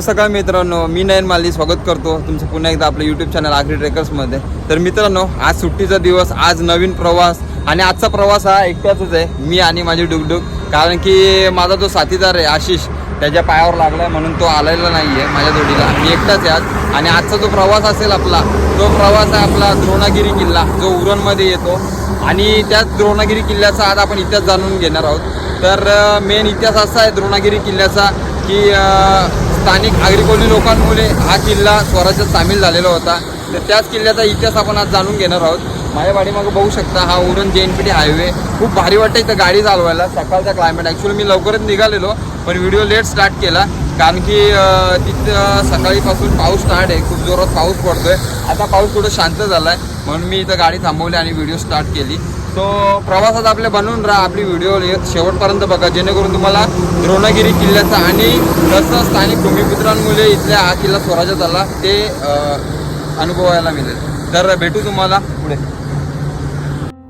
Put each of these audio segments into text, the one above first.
शुभ सकाळ मित्रांनो. मी नयन माली स्वागत करतो. तुमचं पुन्हा एकदा आपलं यूट्यूब चॅनल आखरी ट्रेकर्समध्ये तर मित्रांनो आज सुट्टीचा दिवस आज नवीन प्रवास आणि आजचा प्रवास हा एकट्याचाच आहे. मी आणि माझी डुगडुग. कारण की माझा जो साथीदार आहे आशिष त्याच्या पायावर लागला आहे म्हणून तो आलेला नाही आहे माझ्या जोडीला. मी एकटाच आहे आज. आणि आजचा जो प्रवास असेल आपला तो प्रवास आहे आपला द्रोणागिरी किल्ला जो उरणमध्ये येतो. आणि त्याच द्रोणागिरी किल्ल्याचा आज आपण इतिहास जाणून घेणार आहोत. तर मेन इतिहास असा आहे द्रोणागिरी किल्ल्याचा की स्थानिक आग्रिकोली लोकांमुळे हा किल्ला स्वराज्यात सामील झालेला होता. तर त्याच किल्ल्याचा इतिहास आपण आज जाणून घेणार आहोत. माझ्या पाठीमागं बघू शकता हा उरण जे एन पी टी हायवे खूप भारी वाटतं इथं गाडी चालवायला. सकाळचा क्लायमेट ॲक्च्युली मी लवकरच निघालेलो पण व्हिडिओ लेट स्टार्ट केला. कारण की तिथं सकाळीपासून पाऊस स्टार्ट आहे. खूप जोरात पाऊस पडतोय. आता पाऊस थोडं शांत झाला आहे म्हणून मी इथं गाडी थांबवली आणि व्हिडिओ स्टार्ट केली. सो प्रवासात आपले बनवून राहा आपली व्हिडिओ शेवटपर्यंत बघा. जेणेकरून तुम्हाला द्रोणगिरी किल्ल्याचा आणि कसं स्थानिक भूमिपुत्रांमुळे इथल्या हा किल्ला स्वराज्यात आला ते अनुभवायला मिळेल. तर भेटू तुम्हाला पुढे.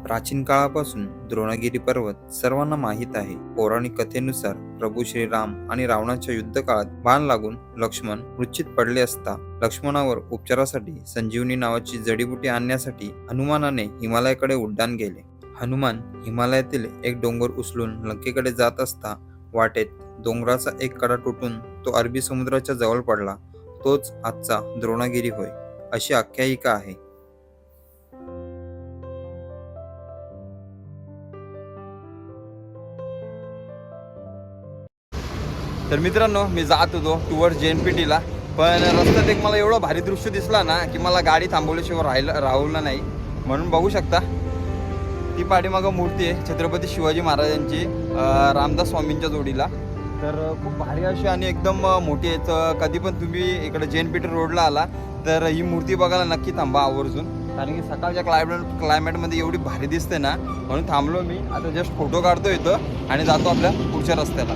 प्राचीन काळापासून द्रोणगिरी पर्वत सर्वांना माहीत आहे. पौराणिक कथेनुसार प्रभू श्रीराम आणि रावणाच्या युद्धकाळात बाण लागून लक्ष्मण मृच्छित पडले असता लक्ष्मणावर उपचारासाठी संजीवनी नावाची जडीबुटी आणण्यासाठी हनुमानाने हिमालयाकडे उड्डाण केले. हनुमान हिमालयातील एक डोंगर उचलून लंकेकडे जात असता वाटेत डोंगराचा एक कडा तुटून तो अरबी समुद्राच्या जवळ पडला. तोच आजचा द्रोणागिरी होय अशी आख्यायिका आहे. तर मित्रांनो मी जात होतो टुवर्ड जे एन पी टीला. पण रस्त्यात एक मला एवढं भारी दृश्य दिसला ना की मला गाडी थांबवल्याशिवाय राहिलं राहुलला नाही. म्हणून बघू शकता. ती पाठीमागं मूर्ती आहे छत्रपती शिवाजी महाराजांची रामदास स्वामींच्या जोडीला. तर खूप भारी अशी आणि एकदम मोठी आहे. तर कधी पण तुम्ही इकडे जैन पीटर पी टी रोडला आला तर ही मूर्ती बघायला नक्की थांबा आवर्जून. कारण की सकाळच्या क्लायमेट क्लायमेटमध्ये एवढी भारी दिसते ना म्हणून थांबलो मी. आता जस्ट फोटो काढतो इथं आणि जातो आपल्या पुढच्या रस्त्याला.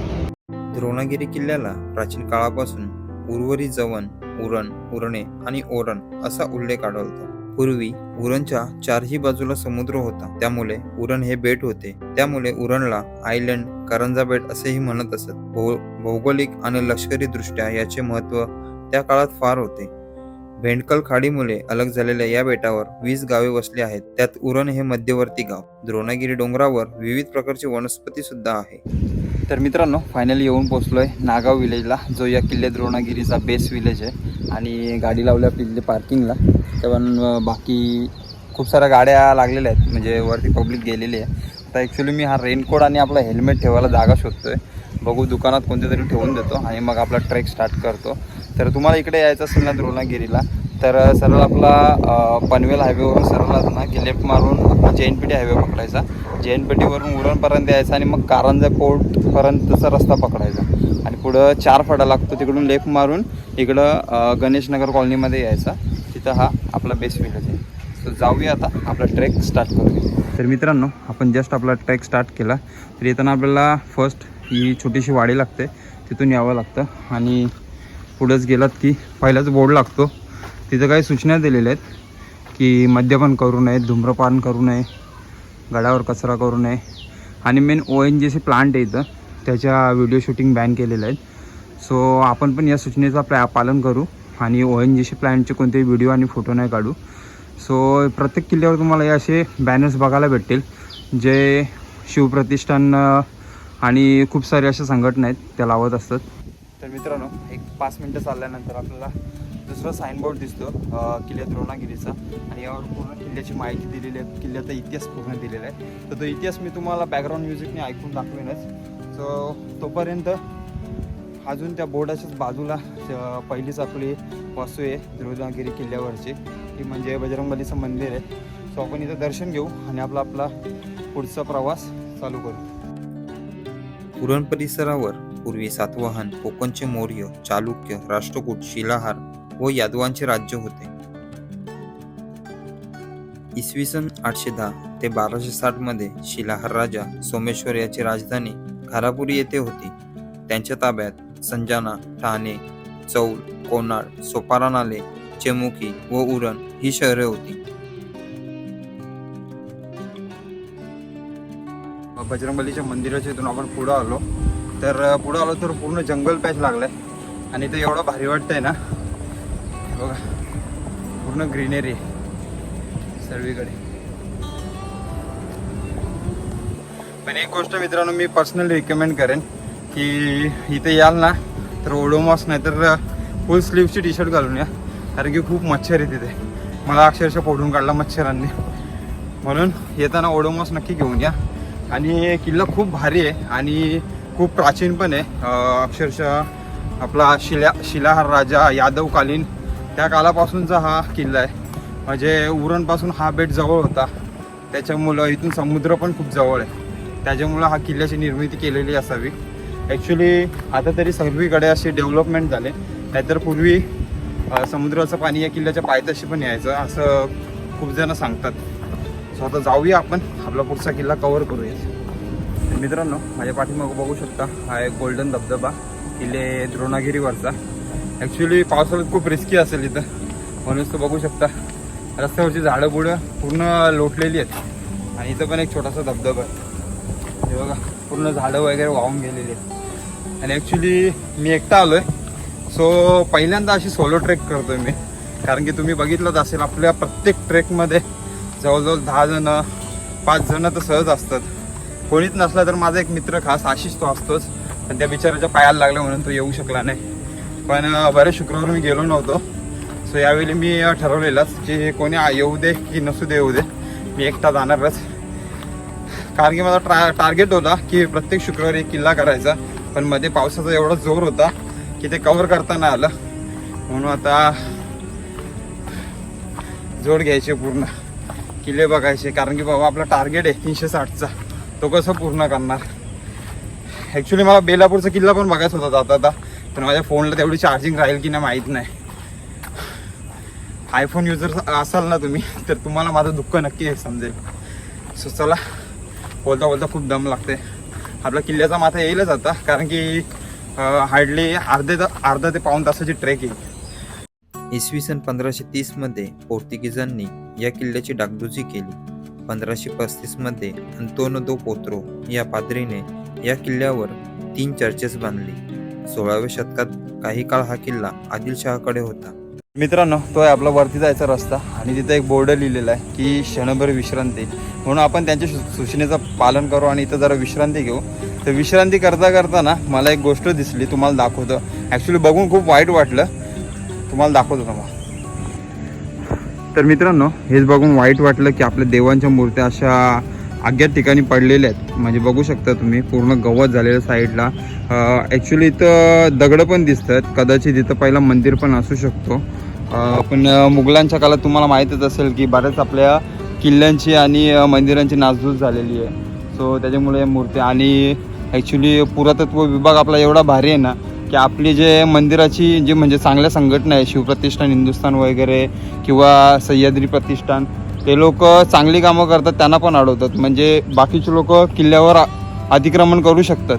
द्रोणागिरी किल्ल्याला प्राचीन काळापासून उर्वरी जवन उरण उरणे आणि ओरण असा उल्लेख आढळतो. पूर्वी उरणच्या चारही बाजूला समुद्र होता. त्यामुळे उरण हे बेट होते. त्यामुळे उरणला आयलंड करंजा बेट असेही म्हणत असत. भौ- भौगोलिक आणि लष्करी दृष्ट्या याचे महत्त्व त्या काळात फार होते. भेंडकल खाडीमुळे अलग झालेल्या या बेटावर वीस गावे वसली आहेत. त्यात उरण हे मध्यवर्ती गाव. द्रोणागिरी डोंगरावर विविध प्रकारची वनस्पती सुद्धा आहे. तर मित्रांनो फायनली येऊन पोचलो आहे नागाव विलेजला जो या किल्ले द्रोणागिरीचा बेस विलेज आहे आणि गाडी लावल्या किल्ले पार्किंगला पण बाकी खूप साऱ्या गाड्या लागलेल्या आहेत म्हणजे वरती पब्लिक गेलेली आहे. आता ॲक्च्युली मी हा रेनकोट आणि आपला हेल्मेट ठेवायला जागा शोधतो आहे बघू दुकानात कोणत्या तरी ठेवून देतो आणि मग आपला ट्रेक स्टार्ट करतो. तर तुम्हाला इकडे यायचं असेल ना द्रोणागिरीला तर सरळ आपला पनवेल हायवेवरून सरळ ना की लेफ्ट मारून जे एन पी टी हायवे पकडायचा जे एन पी टीवरून उरणपर्यंत यायचा आणि मग कारंजा कोर्टपर्यंतचा रस्ता पकडायचा. आणि पुढं चार फडा लागतो तिकडून लेफ्ट मारून इकडं गणेशनगर कॉलनीमध्ये यायचा. तिथं हा आपला बेस्ट विलेज आहे. तर जाऊया आता आपला ट्रेक स्टार्ट करूया. तर मित्रांनो आपण जस्ट आपला ट्रेक स्टार्ट केला. तर येताना आपल्याला फर्स्ट ही छोटीशी वाडी लागते. तिथून यावं लागतं. आणि पुढंच गेलात की पहिलाच बोर्ड लागतो. तिथं काही सूचना दिलेल्या आहेत. की मद्यपान करू नये धूम्रपान करू नये गडावर कचरा करू नये. आणि main O N G C plant आहे इथं त्याच्या व्हिडिओ शूटिंग बॅन केलेलं आहे सो आपण पण या सूचनेचा प्रा पालन करू आणि ओ एन जी सी प्लांटचे कोणतेही व्हिडिओ आणि फोटो नाही काढू. सो प्रत्येक किल्ल्यावर तुम्हाला हे असे बॅनर्स बघायला भेटतील जे शिवप्रतिष्ठान आणि खूप सारे अशा संघटना आहेत त्या लावत असतात. तर मित्रांनो एक पाच मिनटं चालल्यानंतर आपल्याला दुसरा साईनबोर्ड दिसतो किल्ल्या द्रोणागिरीचा आणि यावर पूर्ण किल्ल्याची माहिती दिलेली आहे. किल्ल्याचा इतिहास पूर्ण दिलेला आहे. तर तो इतिहास मी तुम्हाला बॅकग्राऊंड म्युझिकने ऐकून दाखवेनच. सो तोपर्यंत अजून त्या बोर्डाच्याच बाजूला पहिलीच आपली वास्तू आहे द्रोणागिरी किल्ल्यावरची. ती म्हणजे बजरंगबलीचं मंदिर आहे. सो आपण इथं दर्शन घेऊ आणि आपला आपला पुढचा प्रवास चालू करू. पुरण परिसरावर पूर्वी सातवाहन कोकणचे मौर्य चालुक्य राष्ट्रकूट शिलाहार व यादवांचे राज्य होते. इसवी सन आठशे दहा ते बाराशे साठमध्ये शिलाहार राजा सोमेश्वर याची राजधानी घारापुरी येथे होती. त्यांच्या ताब्यात संजाना ठाणे चौल कोनाड सोपारा नाले चेमुकी व उरण ही शहरे होती. बजरंगबलीच्या मंदिराच्या इथून आपण पुढं आलो. तर पुढं आलो तर पूर्ण जंगल पॅच लागलाय. आणि ते एवढं भारी वाटतंय ना बघा. पूर्ण ग्रीनरी आहे. सर्वीकडे. पण एक गोष्ट मित्रांनो मी पर्सनली रिकमेंड करेन की इथे याल ना तर ओडोमॉस नाही तर फुल स्लीवची टी शर्ट घालून या. कारण की खूप मच्छर आहे तिथे. मला अक्षरशः फोडून काढला मच्छरांनी. म्हणून येताना ओडोमॉस नक्की घेऊन या. आणि किल्ला खूप भारी आहे आणि खूप प्राचीन पण आहे. अक्षरशः आपला शिला शिलाहार राजा यादवकालीन त्या कालापासूनचा हा किल्ला आहे. म्हणजे उरणपासून हा बेट जवळ होता. त्याच्यामुळं इथून समुद्र पण खूप जवळ आहे. त्याच्यामुळं हा किल्ल्याची निर्मिती केलेली असावी. ॲक्च्युली आता तरी सर्वीकडे असे डेव्हलपमेंट झाले. नाहीतर पूर्वी समुद्राचं पाणी या किल्ल्याच्या पायथ्याशी पण यायचं असं खूप जण सांगतात. सो आता जाऊया आपण. आपला पुढचा किल्ला कव्हर करूया. मित्रांनो माझ्या पाठीमागं बघू शकता हा एक गोल्डन धबधबा. किल्ले द्रोणागिरीवरचा. ॲक्च्युली पावसाळ्यात खूप रिस्की असेल इथं. म्हणूनच तो बघू शकता. रस्त्यावरची झाडं बुडं पूर्ण लोटलेली आहेत. आणि इथं पण एक छोटासा धबधबा आहे. हे बघा पूर्ण झाडं वगैरे वाहून गेलेली आहेत. आणि ॲक्च्युली मी एकटा आलो आहे सो पहिल्यांदा अशी सोलो ट्रेक करतोय मी. कारण की तुम्ही बघितलंच असेल आपल्या प्रत्येक ट्रेकमध्ये जवळजवळ दहा जण पाच जणं तर सहज असतात. कोणीच नसला तर माझा एक मित्र खास आशिष तो असतोच. पण त्या बिचाराच्या पायाला लागला म्हणून तो येऊ शकला नाही. पण बऱ्याच बरेच शुक्रवार मी गेलो नव्हतो. सो यावेळी मी अं, ठरवलेलंच की कोणी येऊ दे की नसू दे येऊ दे. मी एकटा जाणारच. कारण की माझा ट्रा टार्गेट होता की प्रत्येक शुक्रवारी एक किल्ला करायचा पण मध्ये पावसाचा एवढा जोर होता की ते कव्हर करता नाही आलं. म्हणून आता जोड घ्यायचे पूर्ण. किल्ले बघायचे. कारण की बाबा आपला टार्गेट आहे तीनशे साठचा. तो कसं पूर्ण करणार? ॲक्च्युली मला बेलापूरचा किल्ला पण बघायचा होता जाता आता पण माझ्या फोनला तेवढी चार्जिंग राहील की नाही माहीत नाही. आयफोन युजर असाल ना तुम्ही तर तुम्हाला माझं दुःख नक्की समजेल. सो चला बोलता बोलता खूप दम लागते आपला किल्ल्याचा माथा येईलच आता कारण की हार्डली अर्धे अर्धा ते पाऊन तासाची ट्रेक येईल इसवी सन पंधराशे तीसमध्ये पोर्तुगीजांनी या किल्ल्याची डागडुजी केली. पंधराशे पस्तीसमध्ये अंतोनो दो पोत्रो या पादरीने या किल्ल्यावर तीन चर्चेस बांधली. सोळाव्या शतकात काही काळ हा किल्ला आदिलशहाकडे होता. मित्रांनो तो आहे आपला वरती जायचा रस्ता आणि तिथे एक बोर्ड लिहिलेला आहे की क्षणभर विश्रांती. म्हणून आपण त्यांच्या सूचनेचं पालन करू आणि इथं जरा विश्रांती घेऊ. तर विश्रांती करता करता ना मला एक गोष्ट दिसली तुम्हाला दाखवतो. ॲक्च्युली बघून खूप वाईट वाटलं. तुम्हाला दाखवतो तुम्हाला. तर मित्रांनो हेच बघून वाईट वाटलं की आपल्या देवांच्या मूर्त्या अशा अज्ञात ठिकाणी पडलेले आहेत. म्हणजे बघू शकता तुम्ही पूर्ण गवत झालेलं साईडला. ॲक्च्युली इथं दगडं पण दिसतात. कदाचित इथं पहिला मंदिर पण असू शकतो. पण मुघलांच्या काळात तुम्हाला माहीतच असेल की बऱ्याच आपल्या किल्ल्यांची आणि मंदिरांची नासधूस झालेली आहे. सो त्याच्यामुळे या मूर्त्या आणि ॲक्च्युली पुरातत्व विभाग आपला एवढा भारी आहे ना की आपली जे मंदिराची जी म्हणजे चांगल्या संघटना आहे शिवप्रतिष्ठान हिंदुस्थान वगैरे किंवा सह्याद्री प्रतिष्ठान ते लोक चांगली कामं करतात त्यांना पण अडवतात. म्हणजे बाकीचे लोक किल्ल्यावर अतिक्रमण करू शकतात.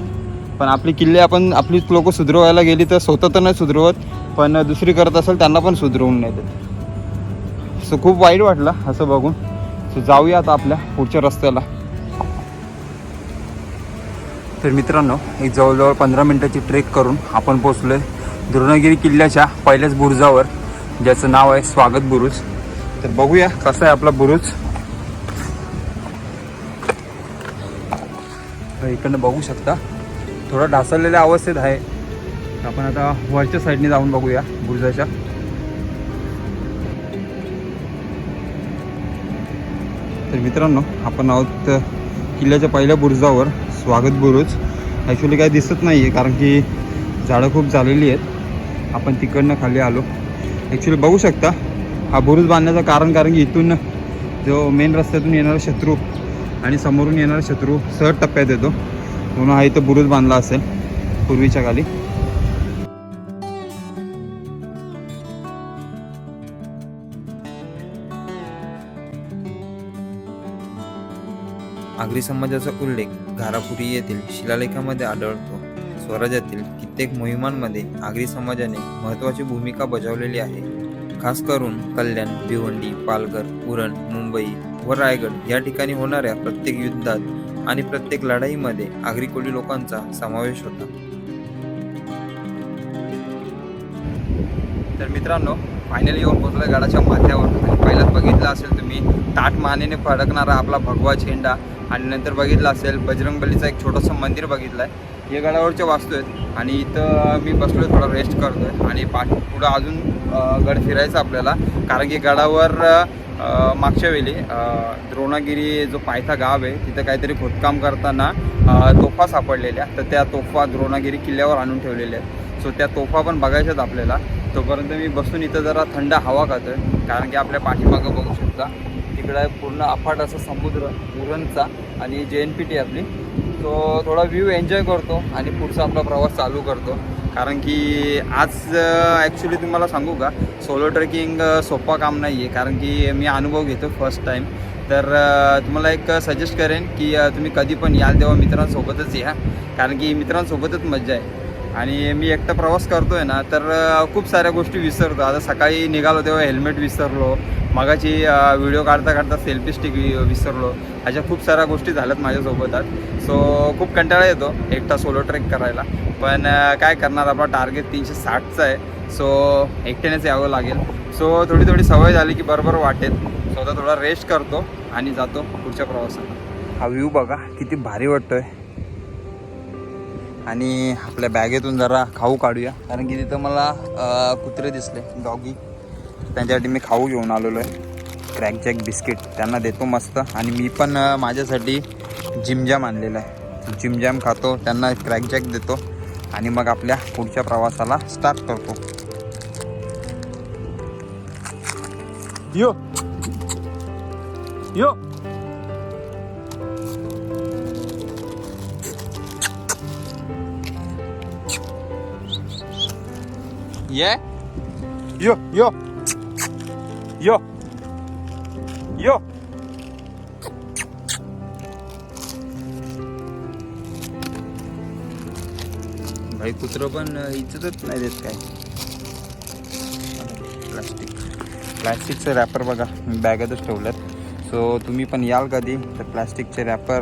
पण आपली किल्ले आपण आपली लोक सुधरवायला गेली तर स्वतः तर नाही सुधरवत पण दुसरी करत असेल त्यांना पण सुधरवून नाही देत. सो खूप वाईट वाटलं असं बघून. सो जाऊया आता आपल्या पुढच्या रस्त्याला. तर मित्रांनो एक जवळजवळ पंधरा मिनटाची ट्रेक करून आपण पोचलो आहे द्रोणगिरी किल्ल्याच्या पहिल्याच बुरुजावर ज्याचं नाव आहे स्वागत बुरुज. तर बघूया कसा आहे आपला बुरुज. तर इकडनं बघू शकता. थोडा ढासळलेल्या अवस्थेत आहे. आपण आता वरच्या साईडने जाऊन बघूया बुरुजाच्या. तर मित्रांनो आपण आहोत किल्ल्याच्या पहिल्या बुरुजावर. स्वागत बुरुज. ॲक्च्युली काय दिसत नाही आहे कारण की झाडं खूप झालेली आहेत. आपण तिकडनं खाली आलो. ॲक्च्युली बघू शकता हा बुरुज बांधण्याचं कारण कारण की इथून जो मेन रस्त्यातून येणारा शत्रू आणि समोरून येणारा शत्रू सहज टप्प्यात येतो. म्हणून हा इथं बुरुज बांधला असेल पूर्वीच्या काली आगरी समाजाचा उल्लेख घारापुरी येथील शिलालेखामध्ये आढळतो. स्वराज्यातील कित्येक मोहिमांमध्ये आगरी समाजाने महत्त्वाची भूमिका बजावलेली आहे. खास करून कल्याण भिवंडी पालघर उरण मुंबई व रायगड या ठिकाणी होणाऱ्या प्रत्येक युद्धात आणि प्रत्येक लढाईमध्ये आगरी कोळी लोकांचा समावेश होता. तर मित्रांनो फायनली येऊन पोहोचलोय गडाच्या माथ्यावर. पहिल्यात पहिलाच बघितलं असेल तुम्ही ताट मानेने फडकणारा आपला भगवा झेंडा आणि नंतर बघितलं असेल बजरंगबलीचं एक छोटंसं मंदिर बघितलं आहे हे गडावरचे वास्तू आहेत आणि इथं मी बसलोय थोडा रेस्ट करतोय आणि पाठ पुढं अजून गड फिरायचं आपल्याला. कारण की गडावर मागच्या वेळी द्रोणागिरी जो पायथा गाव आहे तिथं काहीतरी खोदकाम करताना तोफा सापडलेल्या तर त्या तोफा द्रोणागिरी किल्ल्यावर आणून ठेवलेल्या आहेत. सो त्या तोफा पण बघायच्यात आपल्याला. तोपर्यंत मी बसून इथं जरा थंड हवा खातोय. कारण की आपल्या पाठीमागं बघू शकता तिकडं पूर्ण अफाट असा समुद्र उरणचा आणि जे एन पी टी आपली. तो थोडा व्ह्यू एन्जॉय करतो आणि पुढचा आपला प्रवास चालू करतो. कारण की आज ॲक्च्युली तुम्हाला सांगू का? सोलो ट्रेकिंग सोपा काम नाही आहे कारण की मी अनुभव घेतो फर्स्ट टाईम तर तुम्हाला एक सजेस्ट करेन की तुम्ही कधी पण याल तेव्हा मित्रांसोबतच या. कारण की मित्रांसोबतच मज्जा आहे. आणि मी एकटा प्रवास करतोय ना तर खूप साऱ्या गोष्टी विसरतो. आता सकाळी निघालो तेव्हा हेल्मेट विसरलो मगाची व्हिडिओ काढता काढता सेल्फी स्टिक विसरलो. अशा खूप साऱ्या गोष्टी झाल्यात माझ्यासोबत आज. सो खूप कंटाळा येतो एकटा सोलो ट्रेक करायला. पण काय करणार? आपला टार्गेट तीनशे साठचा आहे. सो एकट्यानेच यावं लागेल. सो थोडी थोडी सवय झाली की बरोबर वाटेल. स्वतः थोडा रेस्ट करतो आणि जातो पुढच्या प्रवासाला हा व्ह्यू बघा किती भारी वाटतोय. आणि आपल्या बॅगेतून जरा खाऊ काढूया. कारण की तिथं मला कुत्रे दिसले डॉगी. त्यांच्यासाठी मी खाऊ घेऊन आलेलो आहे. क्रॅकजॅक बिस्किट त्यांना देतो मस्त. आणि मी पण माझ्यासाठी जिमजॅम आणलेला आहे. जिमजॅम खातो त्यांना क्रॅकजॅक देतो. आणि मग आपल्या पुढच्या प्रवासाला स्टार्ट करतो. यो. यो. ये यो यो यो यो भाई कुत्र पण इज्जतच नाही देत काय? प्लास्टिक प्लॅस्टिकचं रॅपर बघा मी बॅगेतच ठेवल्यात. सो तुम्ही पण याल कधी? तर प्लॅस्टिकचे रॅपर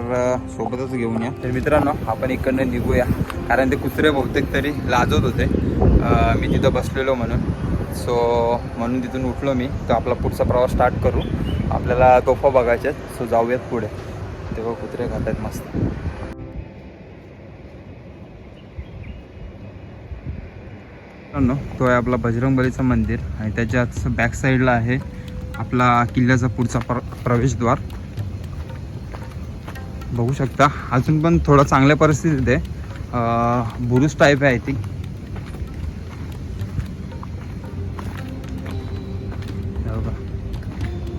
सोबतच घेऊन या. तर मित्रांनो आपण इकडनं निघूया. कारण ते कुत्रे बहुतेक तरी लाजत होते. मी तिथं बसलेलो म्हणून. सो म्हणून तिथून उठलो मी. तर आपला पुढचा प्रवास स्टार्ट करू. आपल्याला तोफा बघायचे सो जाऊयात पुढे. तेव्हा कुत्रे खात आहेत मस्त तो आहे आपला बजरंगबलीचं मंदिर आणि त्याच्याच बॅक साईडला आहे आपला किल्ल्याचा पुढचा प्र प्रवेशद्वार. बघू शकता. अजून पण थोडं चांगल्या परिस्थितीत आहे. बुरुज टाईप आहे आय थिंक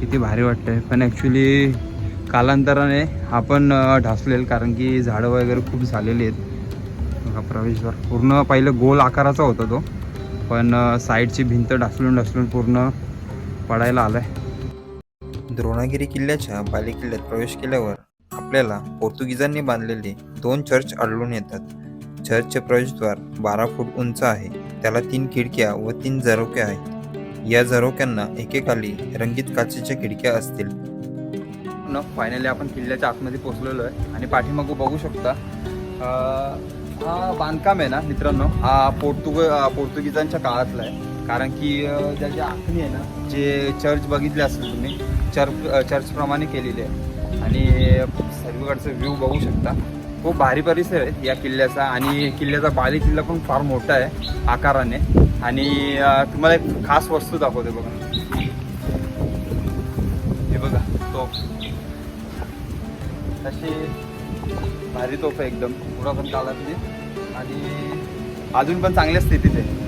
किती भारी वाटतंय. पण ॲक्च्युली कालांतराने आपण ढासलेल कारण की झाडं वगैरे खूप झालेली आहेत. बघा प्रवेशद्वार. पूर्ण पहिलं गोल आकाराचा होता तो पण साईडची भिंत ढासळून ढासळून पूर्ण पडायला आलाय. द्रोणागिरी किल्ल्याच्या बालेकिल्ल्यात प्रवेश केल्यावर आपल्याला पोर्तुगीजांनी बांधलेले दोन चर्च आढळून येतात. चर्चचे प्रवेशद्वार बारा फूट उंच आहे. त्याला तीन खिडक्या व तीन झरोक्या आहेत. या झरोक्यांना एकेकाली रंगीत काचेच्या खिडक्या असतील. न फायनली आपण किल्ल्याच्या आतमध्ये पोचलेलो आहे आणि पाठीमागं बघू शकता हा बांधकाम आहे ना मित्रांनो हा पोर्तुग पोर्तुगीजांच्या काळातला आहे. कारण की ज्याची आखणी आहे ना जे चर्च बघितले असेल तुम्ही चर्च चर्चप्रमाणे केलेली आहे. आणि सर्वकडचं व्ह्यू बघू शकता. खूप भारी परिसर आहे या किल्ल्याचा आणि किल्ल्याचा बाली किल्ला पण फार मोठा आहे आकाराने. आणि तुम्हाला एक खास वस्तू दाखवते बघा. हे बघा तोफ. तशी भारी तोफ आहे एकदम. पुरा पण चालत नाही आणि अजून पण चांगल्या स्थितीत आहे.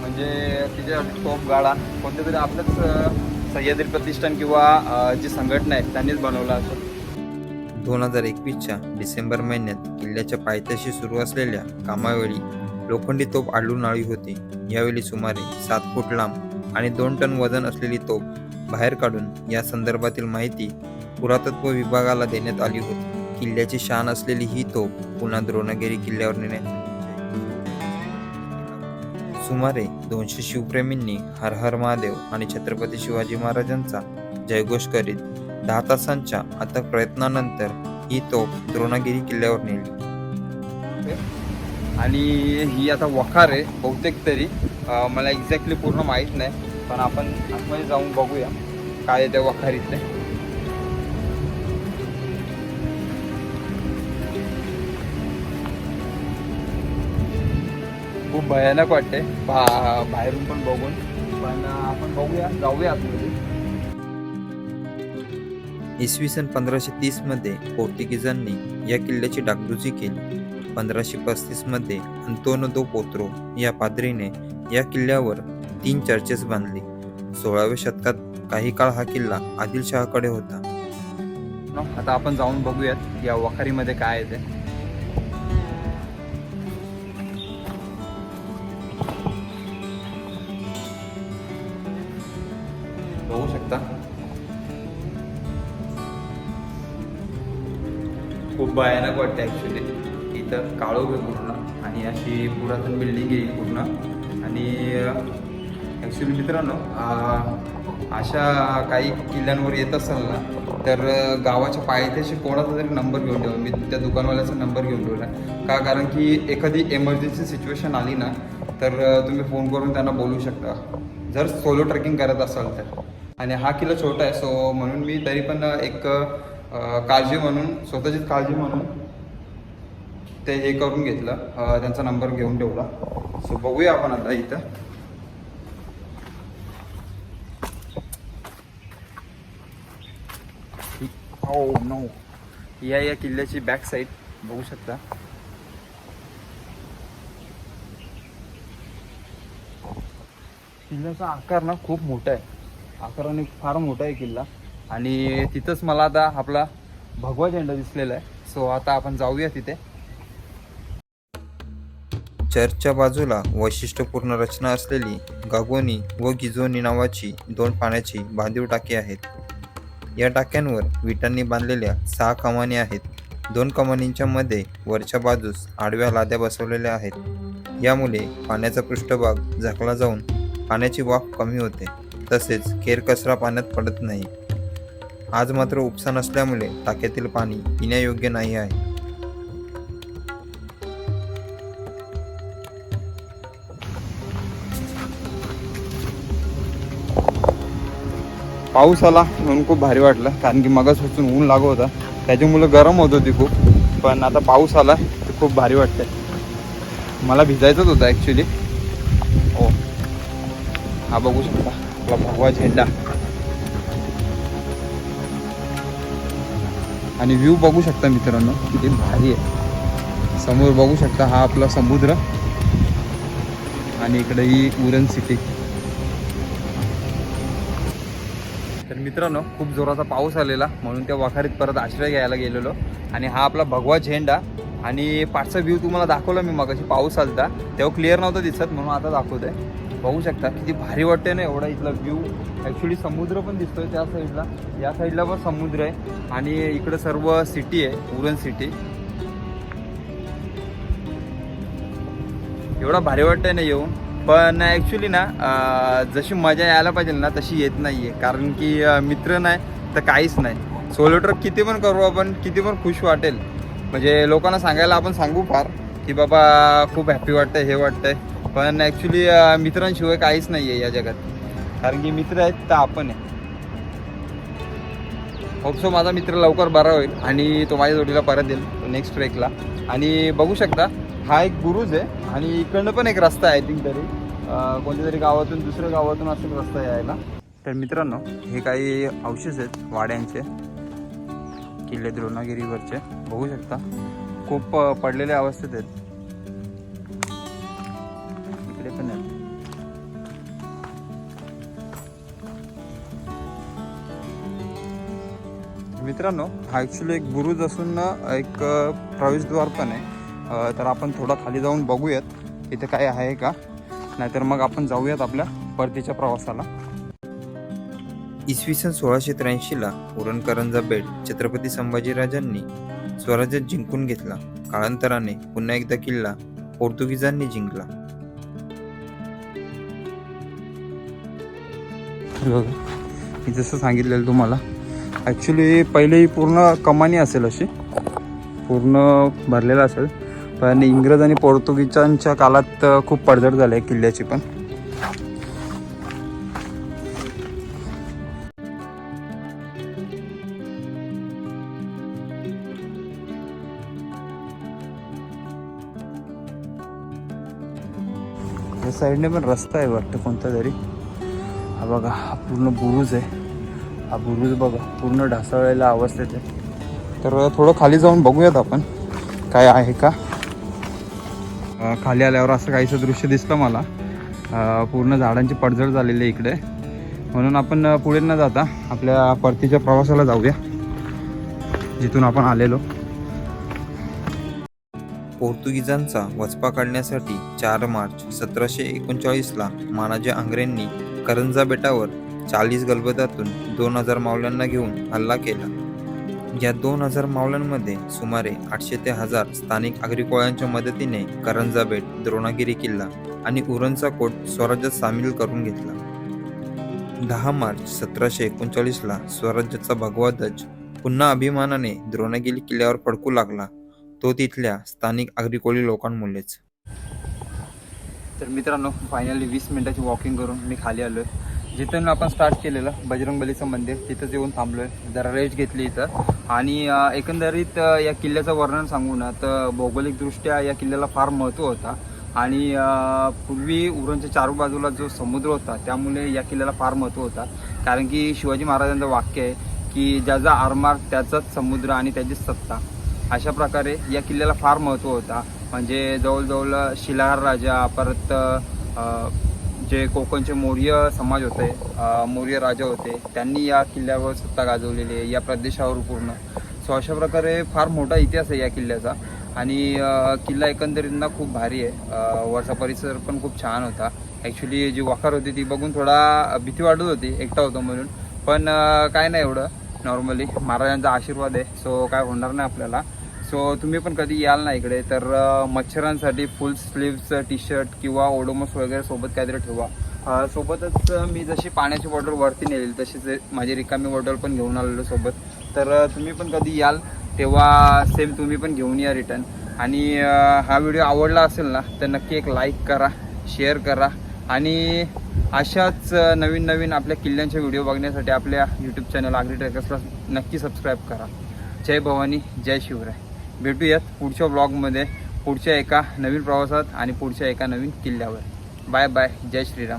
म्हणजे तिच्या तोफ गाडा कोणत्या तरी आपलंच सह्याद्री प्रतिष्ठान किंवा जी संघटना आहे त्यांनीच बनवला असं. दोन हजार एकवीसच्या डिसेंबर महिन्यात किल्ल्याच्या पायथ्याशी सुरू असलेल्या कामावेळी लोखंडी तोफ आढळून आली होती. यावेळी सुमारे सात फूट लांब आणि दोन टन वजन असलेली तोफ बाहेर काढून या संदर्भातील माहिती पुरातत्व विभागाला देण्यात आली होती. किल्ल्याची शान असलेली ही तोफ पुन्हा द्रोणगिरी किल्ल्यावर नेण्यात सुमारे दोनशे शिवप्रेमींनी हर हर महादेव आणि छत्रपती शिवाजी महाराजांचा जयघोष करीत दहा तासांच्या अथक प्रयत्नानंतर ही तोफ द्रोणागिरी किल्ल्यावर नेली. आणि ही आता वखार आहे बहुतेक तरी. मला एक्झॅक्टली पूर्ण माहीत नाही पण आपण आतमध्ये जाऊन बघूया काय त्या वखारीतले खूप भयानक वाटते बा बाहेरून पण बघून. पण आपण बघूया जाऊया आतमध्ये. इसवी सन पंधराशे तीसमध्ये पोर्तुगीजांनी या किल्ल्याची डागडुजी केली. पंधराशे पस्तीसमध्ये दो पोत्रो या पादरीने या किल्ल्यावर तीन चर्चेस बांधली. सोळाव्या शतकात काही काळ हा किल्ला आदिलशहाकडे होता. आता आपण जाऊन बघूयात या वखारीमध्ये काय आहे ते. बघू शकता. खूप भयानक वाटते ॲक्च्युली तर काळोख आहे पूर्ण आणि अशी पुरातन बिल्डिंग आहे पूर्ण. आणि ॲक्च्युली मित्रांनो अशा काही किल्ल्यांवर येत असाल ना तर गावाच्या पायथ्याशी कोणाचा तरी नंबर घेऊन ठेवा. मी त्या दुकानवाल्याचा नंबर घेऊन ठेवला. का? कारण की एखादी एमर्जन्सी सिच्युएशन आली ना तर तुम्ही फोन करून त्यांना बोलू शकता. जर सोलो ट्रेकिंग करत असाल तर. आणि हा किल्ला छोटा आहे सो म्हणून मी तरी पण एक काळजी म्हणून स्वतःचीच काळजी म्हणून ते हे करून घेतलं. त्यांचा नंबर घेऊन ठेवला. सो बघूया आपण आता इथं. Oh, हो नो या या किल्ल्याची बॅक साईड बघू शकता. किल्ल्याचा आकार ना खूप मोठा आहे. आकाराने फार मोठा आहे किल्ला. आणि तिथंच मला आता आपला भगवा झेंडा दिसलेला आहे. सो आता आपण जाऊया तिथे. चर्चच्या बाजूला वैशिष्ट्यपूर्ण रचना असलेली गागोनी व गिझोनी नावाची दोन पाण्याची बांधीव टाकी आहेत. या टाक्यांवर विटांनी बांधलेल्या सहा कमानी आहेत. दोन कमानींच्या मध्ये वरच्या बाजूस आडव्या लाद्या बसवलेल्या आहेत. यामुळे पाण्याचा पृष्ठभाग झाकला जाऊन पाण्याची वाफ कमी होते. तसेच केरकचरा पाण्यात पडत नाही. आज मात्र उपसा नसल्यामुळे टाक्यातील पाणी पिण्यायोग्य नाही आहे. पाऊस आला म्हणून खूप भारी वाटलं कारण की मगापासून ऊन लागू होता. त्याच्यामुळं गरम होत होती खूप पण आता पाऊस आला तर खूप भारी वाटतंय. मला भिजायचंच होतं ॲक्च्युली हो. हा बघू शकता आपला भगवा झेंडा. आणि व्ह्यू बघू शकता मित्रांनो किती भारी आहे. समोर बघू शकता हा आपला समुद्र. आणि इकडे ही उरण सिटी मित्रांनो खूप जोराचा पाऊस आलेला. म्हणून त्या वाखारीत परत आश्रय घ्यायला गेलेलो. आणि हा आपला भगवा झेंडा. आणि पाठचा व्ह्यू तुम्हाला दाखवला मी मगाशी पाऊस आलता. तेव्हा क्लिअर नव्हतं दिसत म्हणून आता दाखवतोय. बघू शकता किती भारी वाटते ना एवढा इथला व्ह्यू ॲक्च्युली समुद्र पण दिसतोय त्या साईडला या साईडला पण समुद्र आहे. आणि इकडं सर्व सिटी आहे उरण सिटी एवढा भारी वाटतंय ना येऊन. पण ॲक्च्युली ना जशी मजा यायला पाहिजे ना तशी येत नाही आहे कारण की मित्र नाही तर काहीच नाही. सोलो ट्रक किती पण करू आपण किती पण खुश वाटेल. म्हणजे लोकांना सांगायला आपण सांगू फार की बाबा खूप हॅपी वाटतंय हे वाटतंय. पण ॲक्च्युली मित्रांशिवाय काहीच नाही आहे या जगात. कारण की मित्र आहेत तर आपण आहे. होपसो माझा मित्र लवकर बरा होईल आणि तो माझ्या जोडीला परत येईल नेक्स्ट ट्रेकला आणि बघू शकता हा एक गुरुज आहे आणि इकडनं पण एक रस्ता आहे आय थिंक तरी. कोणत्या तरी गावातून दुसऱ्या गावातून असेल रस्ता यायला. तर मित्रांनो हे काही अवशेष आहेत वाड्यांचे. किल्ले द्रोणागिरीवरचे. बघू शकता. खूप पडलेल्या अवस्थेत आहेत. इकडे पण आहेत. मित्रांनो हा ॲक्च्युली एक बुरुज असून ना एक प्रवेशद्वार पण आहे. तर आपण थोडं खाली जाऊन बघूयात इथे काय आहे का. नाहीतर मग आपण जाऊयात आपल्या परतीच्या प्रवासाला. इसवी सन सोळाशे त्र्याऐंशीला उरणकरंजा बेट छत्रपती संभाजीराजांनी स्वराज्यात जिंकून घेतला. काळांतराने पुन्हा एकदा किल्ला पोर्तुगीजांनी जिंकला. मी जसं सांगितलेलं तुम्हाला ॲक्च्युली पहिले ही पूर्ण कमानी असेल अशी. पूर्ण भरलेलं असेल. पण इंग्रज आणि पोर्तुगीजांच्या काळात खूप पडझड झाले आहे किल्ल्याची पण. या साईडने पण रस्ता आहे वाटतं कोणता तरी. हा बघा हा पूर्ण बुरुज आहे. हा बुरुज बघा पूर्ण ढासळलेल्या अवस्थेत आहे. तर थोडं खाली जाऊन बघूयात आपण. काय आहे का? खाली आल्यावर असं काहीसं दृश्य दिसलं मला. पूर्ण झाडांची पडझड झालेली आहे इकडे. म्हणून आपण पुढे न जाता आपल्या परतीच्या प्रवासाला जाऊया. जिथून आपण आलेलो. पोर्तुगीजांचा वचपा काढण्यासाठी चार मार्च सतराशे एकोणचाळीसला मानाजी आंग्रेंनी करंजा बेटावर चाळीस गलबतातून दोन हजार मावल्यांना घेऊन हल्ला केला. या दोन हजार मावळ्यांमध्ये सुमारे आठशे ते हजार स्थानिक आगरीकोळ्यांच्या मदतीने करंजा बेट द्रोणागिरी किल्ला आणि उरणचा कोट स्वराज्यात सामील करून घेतला. दहा मार्च सतराशे एकोणचाळीसला स्वराज्याचा भगवा ध्वज पुन्हा अभिमानाने द्रोणागिरी किल्ल्यावर फडकू लागला. तो तिथल्या स्थानिक आगरी लोकांमुळेच. तर मित्रांनो फायनली वीस मिनिटाची वॉकिंग करून मी खाली आलो आहे जिथून आपण स्टार्ट केलेलं बजरंगबलीचं मंदिर तिथंच येऊन थांबलो आहे जरा रेस्ट घेतली इथं. आणि एकंदरीत या किल्ल्याचं वर्णन सांगू ना तर भौगोलिकदृष्ट्या या किल्ल्याला फार महत्त्व होता. आणि पूर्वी उरणच्या चारू बाजूला जो समुद्र होता त्यामुळे या किल्ल्याला फार महत्त्व होता. कारण की शिवाजी महाराजांचं वाक्य आहे की ज्याचा आरमार त्याचाच समुद्र आणि त्याचीच सत्ता. अशा प्रकारे या किल्ल्याला फार महत्त्व होता. म्हणजे जवळजवळ शिलाहार राजा परत जे कोकणचे मौर्य समाज होते मौर्य राजा होते त्यांनी या किल्ल्यावर सत्ता गाजवलेली आहे या प्रदेशावर पूर्ण. सो अशा प्रकारे फार मोठा इतिहास आहे या किल्ल्याचा. आणि किल्ला एकंदरीतना खूप भारी आहे. वरचा परिसर पण खूप छान होता. ॲक्च्युली जी वखार होती ती बघून थोडा भीती वाटत होती एकटा होतो म्हणून. पण काय नाही एवढं नॉर्मली महाराजांचा आशीर्वाद आहे. सो काय होणार नाही आपल्याला. सो तुम्ही पण कधी याल ना इकडे? तर मच्छरांसाठी फुल स्लीव्हचं टी शर्ट किंवा ओडोमस वगैरे सोबत काहीतरी ठेवा. सोबतच मी जशी पाण्याची बॉटल वरती नेली तशीच माझी रिकामी बॉटल पण घेऊन आलेलो सोबत. तर तुम्ही पण कधी याल तेव्हा सेम तुम्ही पण घेऊन या रिटर्न आणि हा व्हिडिओ आवडला असेल ना तर नक्की एक लाईक करा शेअर करा. आणि अशाच नवीन नवीन आपल्या किल्ल्यांचे व्हिडिओ बघण्यासाठी आपल्या यूट्यूब चॅनल आगरी ट्रेकर्सला नक्की सबस्क्राईब करा. जय भवानी जय शिवराय. भेटूयात पुढच्या ब्लॉगमध्ये. पुढच्या एका नवीन प्रवासात आणि पुढच्या एका नवीन किल्ल्यावर. Bye bye. जय श्रीराम.